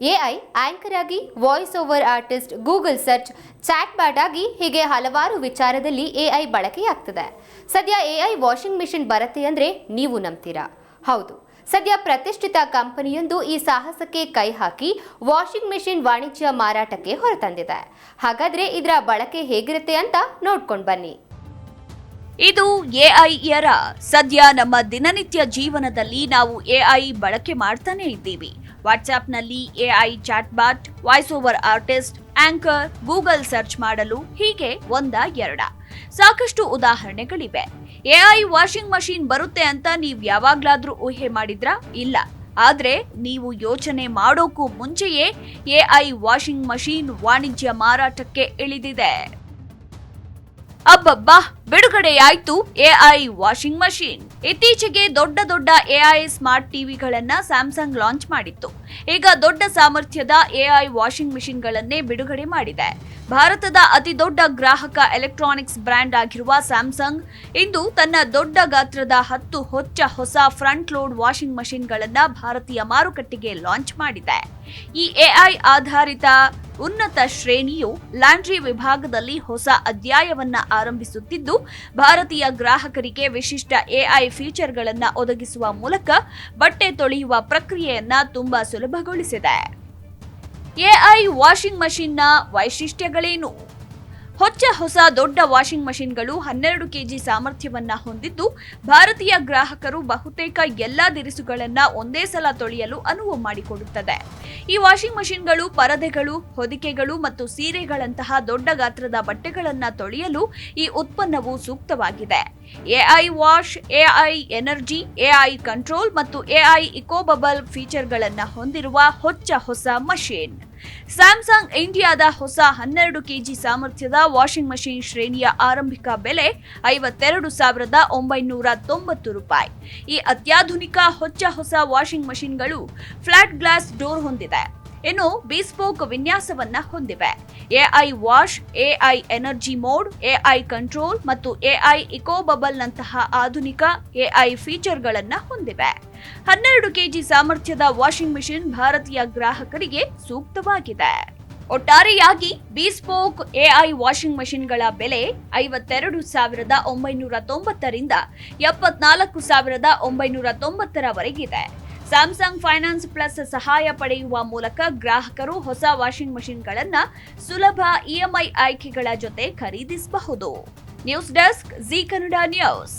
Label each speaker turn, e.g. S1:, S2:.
S1: AI anchor ಆಗಿ voice over artist Google search chatbot ಆಗಿ ಹೀಗೆ ಹಲವಾರು ವಿಚಾರದಲ್ಲಿ ಎಐ ಬಳಕೆಯಾಗ್ತದೆ. ಸದ್ಯ ಎಐ ವಾಷಿಂಗ್ ಮಿಷಿನ್ ಬರುತ್ತೆ ಅಂದ್ರೆ ನೀವು ನಂಬ್ತೀರಾ? ಹೌದು. ಸದ್ಯ ಪ್ರತಿಷ್ಠಿತ ಕಂಪನಿಯೊಂದು ಈ ಸಾಹಸಕ್ಕೆ ಕೈ ಹಾಕಿ ವಾಷಿಂಗ್ ಮಿಷಿನ್ ವಾಣಿಜ್ಯ ಮಾರಾಟಕ್ಕೆ ಹೊರತಂದಿದೆ. ಹಾಗಾದ್ರೆ ಇದರ ಬಳಕೆ ಹೇಗಿರುತ್ತೆ ಅಂತ ನೋಡ್ಕೊಂಡು ಬನ್ನಿ.
S2: ಇದು ಎಐ ಯರ ಸದ್ಯ ನಮ್ಮ ದಿನನಿತ್ಯ ಜೀವನದಲ್ಲಿ ನಾವು ಎಐ ಬಳಕೆ ಮಾಡ್ತಾನೆ ಇದ್ದೀವಿ. ವಾಟ್ಸ್ಆಪ್ನಲ್ಲಿ AI chatbot voice over artist, anchor, Google search ಮಾಡಲು ಹೀಗೆ ಒಂದ ಎರಡ. ಸಾಕಷ್ಟು ಉದಾಹರಣೆಗಳಿವೆ. ಎಐ ವಾಷಿಂಗ್ ಮಷೀನ್ ಬರುತ್ತೆ ಅಂತ ನೀವು ಯಾವಾಗ್ಲಾದ್ರೂ ಊಹೆ ಮಾಡಿದ್ರಾ? ಇಲ್ಲ. ಆದ್ರೆ ನೀವು ಯೋಚನೆ ಮಾಡೋಕ್ಕೂ ಮುಂಚೆಯೇ ಎಐ ವಾಷಿಂಗ್ ಮಷೀನ್ ವಾಣಿಜ್ಯ ಮಾರಾಟಕ್ಕೆ ಇಳಿದಿದೆ. ಅಬ್ಬಬ್ಬಾ! ಬಿಡುಗಡೆಯಾಯ್ತು ಎಐ ವಾಷಿಂಗ್ ಮಷೀನ್. ಇತ್ತೀಚೆಗೆ ದೊಡ್ಡ ದೊಡ್ಡ ಎಐ ಸ್ಮಾರ್ಟ್ ಟಿವಿಗಳನ್ನ ಸ್ಯಾಮ್ಸಂಗ್ ಲಾಂಚ್ ಮಾಡಿತ್ತು. ಈಗ ದೊಡ್ಡ ಸಾಮರ್ಥ್ಯದ ಎಐ ವಾಷಿಂಗ್ ಮಿಷಿನ್ಗಳನ್ನೇ ಬಿಡುಗಡೆ ಮಾಡಿದೆ. ಭಾರತದ ಅತಿ ದೊಡ್ಡ ಗ್ರಾಹಕ ಎಲೆಕ್ಟ್ರಾನಿಕ್ಸ್ ಬ್ರ್ಯಾಂಡ್ ಆಗಿರುವ ಸ್ಯಾಮ್ಸಂಗ್ ಇಂದು ತನ್ನ ದೊಡ್ಡ ಗಾತ್ರದ ಹತ್ತು ಹೊಚ್ಚ ಹೊಸ ಫ್ರಂಟ್ ಲೋಡ್ ವಾಷಿಂಗ್ ಮಷಿನ್ಗಳನ್ನ ಭಾರತೀಯ ಮಾರುಕಟ್ಟೆಗೆ ಲಾಂಚ್ ಮಾಡಿದೆ. ಈ ಎಐ ಆಧಾರಿತ ಉನ್ನತ ಶ್ರೇಣಿಯು ಲ್ಯಾಂಡ್ರಿ ವಿಭಾಗದಲ್ಲಿ ಹೊಸ ಅಧ್ಯಾಯವನ್ನ ಆರಂಭಿಸುತ್ತಿದ್ದು ಭಾರತೀಯ ಗ್ರಾಹಕರಿಗೆ ವಿಶಿಷ್ಟ ಎಐ ಫೀಚರ್ಗಳನ್ನು ಒದಗಿಸುವ ಮೂಲಕ ಬಟ್ಟೆ ತೊಳೆಯುವ ಪ್ರಕ್ರಿಯೆಯನ್ನ ತುಂಬಾ ಸುಲಭಗೊಳಿಸಿದೆ. ಎಐ ವಾಷಿಂಗ್ ಮಷಿನ್ನ ವೈಶಿಷ್ಟ್ಯಗಳೇನು? ಹೊಚ್ಚ ಹೊಸ ದೊಡ್ಡ ವಾಷಿಂಗ್ ಮಷಿನ್ಗಳು ಹನ್ನೆರಡು ಕೆಜಿ ಸಾಮರ್ಥ್ಯವನ್ನ ಹೊಂದಿದ್ದು, ಭಾರತೀಯ ಗ್ರಾಹಕರು ಬಹುತೇಕ ಎಲ್ಲಾ ದಿರಿಸುಗಳನ್ನ ಒಂದೇ ಸಲ ತೊಳೆಯಲು ಅನುವು ಮಾಡಿಕೊಡುತ್ತದೆ. ಈ ವಾಷಿಂಗ್ ಮಷಿನ್ಗಳು ಪರದೆಗಳು, ಹೊದಿಕೆಗಳು ಮತ್ತು ಸೀರೆಗಳಂತಹ ದೊಡ್ಡ ಗಾತ್ರದ ಬಟ್ಟೆಗಳನ್ನ ತೊಳೆಯಲು ಈ ಉತ್ಪನ್ನವು ಸೂಕ್ತವಾಗಿದೆ. AI wash AI energy, AI control ಮತ್ತು ಎಐ ಇಕೋಬಬಲ್ ಫೀಚರ್ಗಳನ್ನು ಹೊಂದಿರುವ ಹೊಚ್ಚ ಹೊಸ ಮಷೀನ್. ಸ್ಯಾಮ್ಸಂಗ್ ಇಂಡಿಯಾದ ಹೊಸ ಹನ್ನೆರಡು ಕೆಜಿ ಸಾಮರ್ಥ್ಯದ ವಾಷಿಂಗ್ ಮಷೀನ್ ಶ್ರೇಣಿಯ ಆರಂಭಿಕ ಬೆಲೆ ಐವತ್ತೆರಡು ಸಾವಿರದ ಒಂಬೈನೂರ ತೊಂಬತ್ತು ರೂಪಾಯಿ. ಈ ಅತ್ಯಾಧುನಿಕ ಹೊಚ್ಚ ಹೊಸ ವಾಷಿಂಗ್ ಮಷೀನ್ಗಳು ಫ್ಲಾಟ್ ಗ್ಲಾಸ್ ಡೋರ್ ಹೊಂದಿದೆ. ಇನ್ನು ಬಿಸ್ಪೋಕ್ ವಿನ್ಯಾಸವನ್ನ ಹೊಂದಿವೆ. AI wash AI energy mode AI control ಮತ್ತು ಎಐ ಇಕೋಬಬಲ್ ನಂತಹ ಆಧುನಿಕ ಎಐ ಫೀಚರ್ಗಳನ್ನು ಹೊಂದಿವೆ. ಹನ್ನೆರಡು ಕೆಜಿ ಸಾಮರ್ಥ್ಯದ ವಾಷಿಂಗ್ ಮಿಷಿನ್ ಭಾರತೀಯ ಗ್ರಾಹಕರಿಗೆ ಸೂಕ್ತವಾಗಿದೆ. ಒಟ್ಟಾರೆಯಾಗಿ ಬಿಸ್ಪೋಕ್ ಎಐ ವಾಷಿಂಗ್ ಮಷಿನ್ಗಳ ಬೆಲೆ ಐವತ್ತೆರಡು ಸಾವಿರದ ಒಂಬೈನೂರ ತೊಂಬತ್ತರಿಂದ ಎಪ್ಪತ್ನಾಲ್ಕು ಸಾವಿರದ ಒಂಬೈನೂರ ತೊಂಬತ್ತರವರೆಗಿದೆ. ಸ್ಯಾಮ್ಸಂಗ್ ಫೈನಾನ್ಸ್ ಪ್ಲಸ್ ಸಹಾಯ ಪಡೆಯುವ ಮೂಲಕ ಗ್ರಾಹಕರು ಹೊಸ ವಾಷಿಂಗ್ ಮಷಿನ್ಗಳನ್ನ ಸುಲಭ ಇಎಂಐ ಆಯ್ಕೆಗಳ ಜೊತೆ ಖರೀದಿಸಬಹುದು. News desk Zee Kannada news.